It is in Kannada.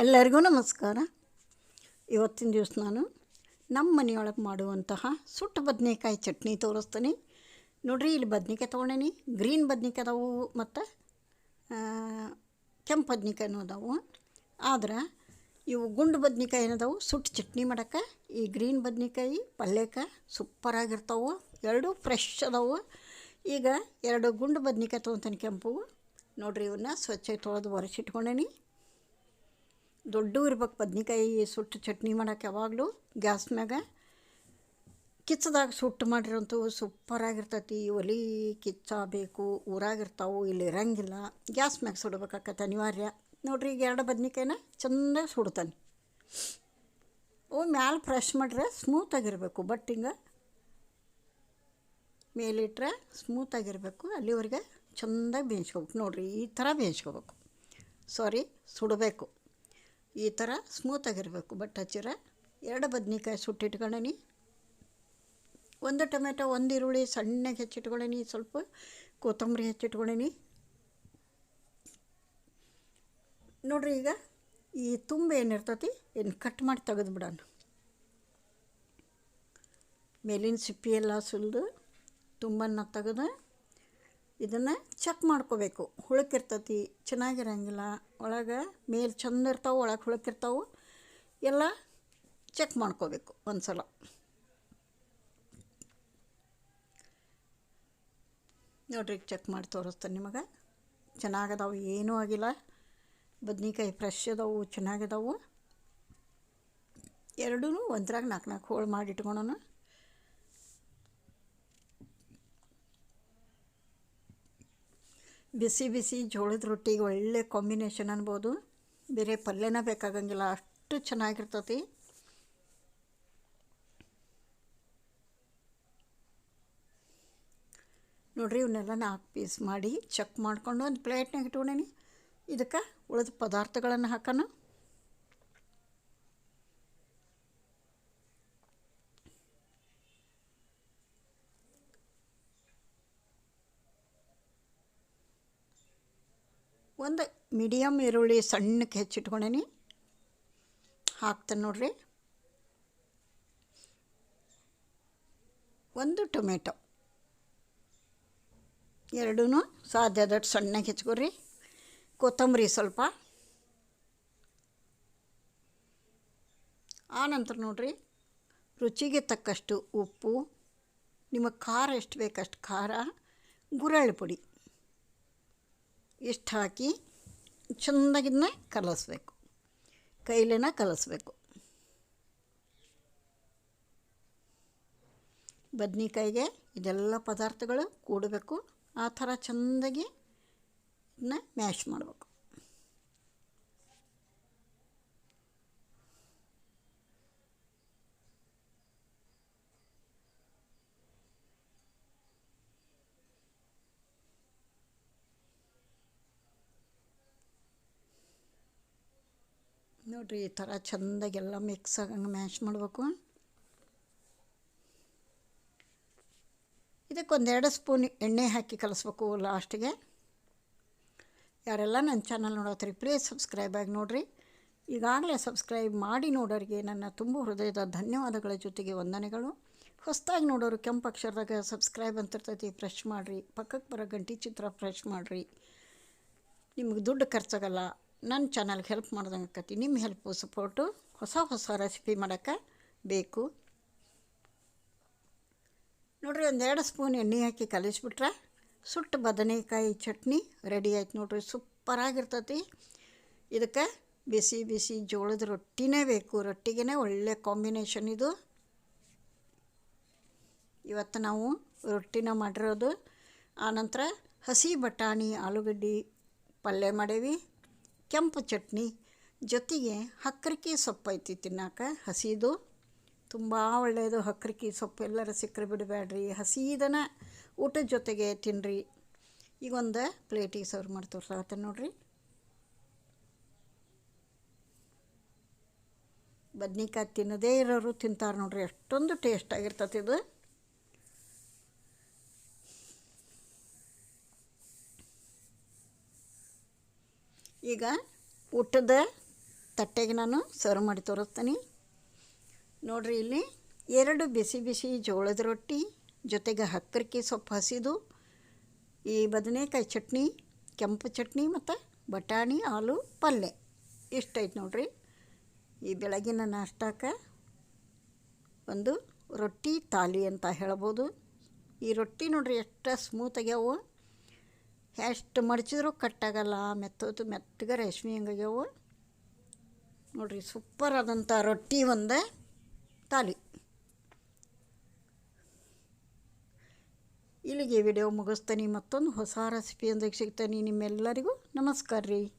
ಎಲ್ಲರಿಗೂ ನಮಸ್ಕಾರ. ಇವತ್ತಿನ ದಿವಸ ನಾನು ನಮ್ಮ ಮನೆಯೊಳಗೆ ಮಾಡುವಂತಹ ಸುಟ್ಟ ಬದನೆಕಾಯಿ ಚಟ್ನಿ ತೋರಿಸ್ತೀನಿ. ನೋಡ್ರಿ, ಇಲ್ಲಿ ಬದ್ನಿಕಾಯಿ ತೊಗೊಂಡೇನಿ ಗ್ರೀನ್ ಬದ್ನಿಕಾಯಿ ಅದಾವು ಮತ್ತು ಕೆಂಪು ಬದ್ನಿಕಾಯಿನೂ ಅದಾವು. ಆದ್ರೆ, ಇವು ಗುಂಡು ಬದ್ನಿಕಾಯಿ ಏನದಾವು? ಸುಟ್ಟು ಚಟ್ನಿ ಮಾಡೋಕ್ಕೆ. ಈ ಗ್ರೀನ್ ಬದ್ನಿಕಾಯಿ ಪಲ್ಯಕ್ಕೆ ಸೂಪರಾಗಿರ್ತಾವೆ ಎರಡು ಫ್ರೆಶ್ ಅದಾವು. ಈಗ ಎರಡು ಗುಂಡು ಬದ್ನಿಕಾಯಿ ತೊಗೊತೀನಿ ಕೆಂಪು. ನೋಡ್ರಿ ಇವನ್ನ ಸ್ವಚ್ಛ ತೊಳೆದು ಒರೆಸಿಟ್ಕೊಂಡೇನಿ. ದೊಡ್ಡ ಇರ್ಬೇಕು ಬದ್ನಿಕಾಯಿ ಸುಟ್ಟು ಚಟ್ನಿ ಮಾಡೋಕೆ ಯಾವಾಗಲೂ ಗ್ಯಾಸ್ ಮ್ಯಾಗ. ಕಿಚ್ಚದಾಗ ಸುಟ್ಟು ಮಾಡಿರೋಂಥವು ಸೂಪರಾಗಿರ್ತೈತಿ. ಒಲಿ ಕಿಚ್ಚಬೇಕು, ಊರಾಗಿರ್ತಾವೆ, ಇಲ್ಲಿ ಇರಂಗಿಲ್ಲ. ಗ್ಯಾಸ್ ಮ್ಯಾಗ ಸುಡ್ಬೇಕಾಕತ್ತೆ ಅನಿವಾರ್ಯ. ನೋಡ್ರಿ ಈಗ ಎರಡು ಬದ್ನಿಕಾಯಿನ ಚೆನ್ನಾಗಿ ಸುಡ್ತಾನೆ. ಓ, ಮ್ಯಾಲೆ ಫ್ರೆಶ್ ಮಾಡ್ರೆ ಸ್ಮೂತಾಗಿರಬೇಕು. ಬಟ್ ಹಿಂಗೆ ಮೇಲಿಟ್ರೆ ಸ್ಮೂತಾಗಿರಬೇಕು. ಅಲ್ಲಿವರೆಗೆ ಚೆಂದಾಗಿ ಬೇಯಿಸ್ಕೋಬೇಕು. ನೋಡಿರಿ ಈ ಥರ ಬೇಯಿಸ್ಕೋಬೇಕು. ಸಾರಿ, ಸುಡಬೇಕು. ಈ ಥರ ಸ್ಮೂತಾಗಿರಬೇಕು ಬಟ್ ಹಚ್ಚಿರ ಎರಡು ಬದ್ನಿಕಾಯಿ ಸುಟ್ಟಿಟ್ಕೊಂಡೇನಿ ಒಂದು ಟೊಮೆಟೊ, ಒಂದು ಈರುಳ್ಳಿ ಸಣ್ಣಗೆ ಹೆಚ್ಚಿಟ್ಕೊಂಡೇನಿ. ಸ್ವಲ್ಪ ಕೊತ್ತಂಬರಿ ಹೆಚ್ಚಿಟ್ಕೊಂಡೇನಿ. ನೋಡ್ರಿ ಈಗ ಈ ತುಂಬ ಏನಿರ್ತತಿ ಏನು ಕಟ್ ಮಾಡಿ ತೆಗೆದು ಬಿಡೋಣ. ಮೇಲಿನ ಸಿಪ್ಪಿ ಎಲ್ಲ ಸುಲಿದು, ತುಂಬನ್ನು ತೆಗೆದು ಇದನ್ನು ಚೆಕ್ ಮಾಡ್ಕೋಬೇಕು. ಹುಳುಕಿರ್ತತಿ, ಚೆನ್ನಾಗಿರಂಗಿಲ್ಲ, ಒಳಗೆ ಮೇಲೆ ಚಂದ ಇರ್ತಾವೆ, ಒಳಗೆ ಹುಳಕ್ಕಿರ್ತಾವೆ ಎಲ್ಲ ಚೆಕ್ ಮಾಡ್ಕೋಬೇಕು ಒಂದು ಸಲ ನೋಡ್ರಿ ಚೆಕ್ ಮಾಡಿ ತೋರಿಸ್ತೇನೆ ನಿಮಗೆ. ಚೆನ್ನಾಗದಾವು, ಏನೂ ಆಗಿಲ್ಲ. ಬದ್ನಿಕಾಯಿ ಫ್ರೆಶ್ ಅದಾವು, ಚೆನ್ನಾಗಿದಾವು. ಎರಡೂ ಒಂದ್ರಾಗ ನಾಲ್ಕು ನಾಲ್ಕು ಹೋಳು ಮಾಡಿ ಇಟ್ಕೊಳೋಣ. ಬಿಸಿ ಬಿಸಿ ಜೋಳದ ರೊಟ್ಟಿಗೆ ಒಳ್ಳೆ ಕಾಂಬಿನೇಷನ್ ಅನ್ಬೋದು. ಬೇರೆ ಪಲ್ಯನ ಬೇಕಾಗಂಗಿಲ್ಲ, ಅಷ್ಟು ಚೆನ್ನಾಗಿರ್ತತಿ. ನೋಡ್ರಿ, ಇವನ್ನೆಲ್ಲ ನಾಲ್ಕು ಪೀಸ್ ಮಾಡಿ ಚೆಕ್ ಮಾಡ್ಕೊಂಡು ಒಂದು ಪ್ಲೇಟ್ನಾಗ ಇಟ್ಕೊಂಡೇನಿ. ಇದಕ್ಕೆ ಉಳಿದ ಪದಾರ್ಥಗಳನ್ನು ಹಾಕೋಣ. ಒಂದು ಮೀಡಿಯಮ್ ಈರುಳ್ಳಿ ಸಣ್ಣಕ್ಕೆ ಹೆಚ್ಚಿಟ್ಕೊಂಡೇನಿ ಹಾಕ್ತೇನೆ ನೋಡ್ರಿ. ಒಂದು ಟೊಮೆಟೊ. ಎರಡೂ ಸಾಧ್ಯ ಆದಷ್ಟು ಸಣ್ಣಗೆ ಹೆಚ್ಕೊರಿ ಕೊತ್ತಂಬರಿ ಸ್ವಲ್ಪ. ಆನಂತರ ನೋಡ್ರಿ, ರುಚಿಗೆ ತಕ್ಕಷ್ಟು ಉಪ್ಪು, ನಿಮಗೆ ಖಾರ ಎಷ್ಟು ಬೇಕಷ್ಟು ಖಾರ, ಗುರಳ್ಳು ಪುಡಿ. ಇಷ್ಟು ಹಾಕಿ ಚೆಂದಾಗಿದ್ದನ್ನ ಕಲಸಬೇಕು. ಕೈಲೇನ ಕಲಸಬೇಕು. ಬದ್ನಿಕಾಯಿಗೆ ಇದೆಲ್ಲ ಪದಾರ್ಥಗಳು ಕೂಡಬೇಕು. ಆ ಥರ ಚೆಂದಾಗಿ ಇದನ್ನ ಮ್ಯಾಶ್ ಮಾಡಬೇಕು. ನೋಡಿರಿ ಈ ಥರ ಚೆಂದಾಗೆಲ್ಲ ಮಿಕ್ಸ್ ಆಗಂಗೆ ಮ್ಯಾಶ್ ಮಾಡಬೇಕು. ಇದಕ್ಕೊಂದೆರಡು ಸ್ಪೂನ್ ಎಣ್ಣೆ ಹಾಕಿ ಕಲಿಸ್ಬೇಕು ಲಾಸ್ಟಿಗೆ ಯಾರೆಲ್ಲ ನನ್ನ ಚಾನಲ್ ನೋಡೋತ್ರಿ ಪ್ಲೀಸ್ ಸಬ್ಸ್ಕ್ರೈಬ್ ಆಗಿ ನೋಡಿರಿ. ಈಗಾಗಲೇ ಸಬ್ಸ್ಕ್ರೈಬ್ ಮಾಡಿ ನೋಡೋರಿಗೆ ನನ್ನ ತುಂಬ ಹೃದಯದ ಧನ್ಯವಾದಗಳ ಜೊತೆಗೆ ವಂದನೆಗಳು. ಹೊಸದಾಗಿ ನೋಡೋರು ಕೆಂಪು ಅಕ್ಷರದಾಗ ಸಬ್ಸ್ಕ್ರೈಬ್ ಅಂತಿರ್ತೈತಿ ಫ್ರೆಶ್ ಮಾಡಿರಿ. ಪಕ್ಕಕ್ಕೆ ಬರೋ ಗಂಟಿ ಚಿತ್ರ ಫ್ರೆಶ್ ಮಾಡಿರಿ. ನಿಮ್ಗೆ ದುಡ್ಡು ಖರ್ಚಾಗಲ್ಲ. ನನ್ನ ಚಾನಲ್ಗೆ ಹೆಲ್ಪ್ ಮಾಡ್ದಂಗೆ ಆಕತಿ. ನಿಮ್ಮ ಹೆಲ್ಪು ಸಪೋರ್ಟು ಹೊಸ ಹೊಸ ರೆಸಿಪಿ ಮಾಡೋಕ್ಕೆ ಬೇಕು. ನೋಡಿರಿ, ಒಂದೆರಡು ಸ್ಪೂನ್ ಎಣ್ಣೆ ಹಾಕಿ ಕಲಿಸ್ಬಿಟ್ರೆ ಸುಟ್ಟು ಬದನೆಕಾಯಿ ಚಟ್ನಿ ರೆಡಿ ಆಯ್ತು ನೋಡಿರಿ ಸೂಪರಾಗಿರ್ತೈತಿ ಇದಕ್ಕೆ ಬಿಸಿ ಬಿಸಿ ಜೋಳದ ರೊಟ್ಟಿನೇ ಬೇಕು. ರೊಟ್ಟಿಗೆ ಒಳ್ಳೆ ಕಾಂಬಿನೇಷನ್ ಇದು. ಇವತ್ತು ನಾವು ರೊಟ್ಟಿನ ಮಾಡಿರೋದು. ಆನಂತರ ಹಸಿ ಬಟಾಣಿ, ಆಲೂಗಡ್ಡೆ ಪಲ್ಯ ಮಾಡೇವಿ. ಕೆಂಪು ಚಟ್ನಿ ಜೊತೆಗೆ ಹಕ್ರಿಕಿ ಸೊಪ್ಪು ಐತಿ ತಿನ್ನಾಕ. ಹಸಿದು, ತುಂಬ ಒಳ್ಳೆಯದು ಹಕ್ರಿಕಿ ಸೊಪ್ಪು. ಎಲ್ಲರ ಸಿಕ್ಕರೆ ಬಿಡಬೇಡ್ರಿ ಹಸಿದನ ಊಟದ ಜೊತೆಗೆ ತಿನ್ನಿರಿ ಈಗ ಒಂದು ಪ್ಲೇಟಿಗೆ ಸರ್ವ್ ಮಾಡಿ ತೋರ್ಸಾಗತ್ತೆ ನೋಡ್ರಿ. ಬದ್ನಿಕಾಯಿ ತಿನ್ನದೇ ಇರೋರು ತಿಂತಾರೆ ನೋಡ್ರಿ. ಅಷ್ಟೊಂದು ಟೇಸ್ಟ್ ಆಗಿರ್ತದೆ ಇದು. ಈಗ ಊಟದ ತಟ್ಟೆಗೆ ನಾನು ಸರ್ವ್ ಮಾಡಿ ತೋರಿಸ್ತೀನಿ. ನೋಡಿರಿ ಇಲ್ಲಿ ಎರಡು ಬಿಸಿ ಬಿಸಿ ಜೋಳದ ರೊಟ್ಟಿ, ಜೊತೆಗೆ ಹಕ್ಕರಿಕೆ ಸೊಪ್ಪು ಹಸಿದು, ಈ ಬದನೆಕಾಯಿ ಚಟ್ನಿ, ಕೆಂಪು ಚಟ್ನಿ ಮತ್ತು ಬಟಾಣಿ ಆಲೂ ಪಲ್ಯ ಇಷ್ಟ ನೋಡಿರಿ. ನೋಡ್ರಿ ಈ ಬೆಳಗಿನ ನಾಷ್ಟಕ್ಕೆ ಒಂದು ರೊಟ್ಟಿ ತಾಲಿ ಅಂತ ಹೇಳ್ಬೋದು. ಈ ರೊಟ್ಟಿ ನೋಡಿರಿ ಎಷ್ಟು ಸ್ಮೂತ್ ಆಗ್ಯಾವು. ಎಷ್ಟು ಮಡಚಿದ್ರೂ ಕಟ್ಟಾಗಲ್ಲ ಮೆತ್ತದು ಮೆತ್ತಗೆ ರೇಷ್ಮೆ ಹಿಂಗಾಗ್ಯವು ನೋಡ್ರಿ ಸೂಪರ್ ಆದಂಥ ರೊಟ್ಟಿ ಒಂದು ತಾಲಿ. ಇಲ್ಲಿಗೆ ವಿಡಿಯೋ ಮುಗಿಸ್ತೀನಿ. ಮತ್ತೊಂದು ಹೊಸ ರೆಸಿಪಿಯೊಂದಿಗೆ ಸಿಗ್ತೀನಿ ನಿಮ್ಮೆಲ್ಲರಿಗೂ. ನಮಸ್ಕಾರ ರೀ.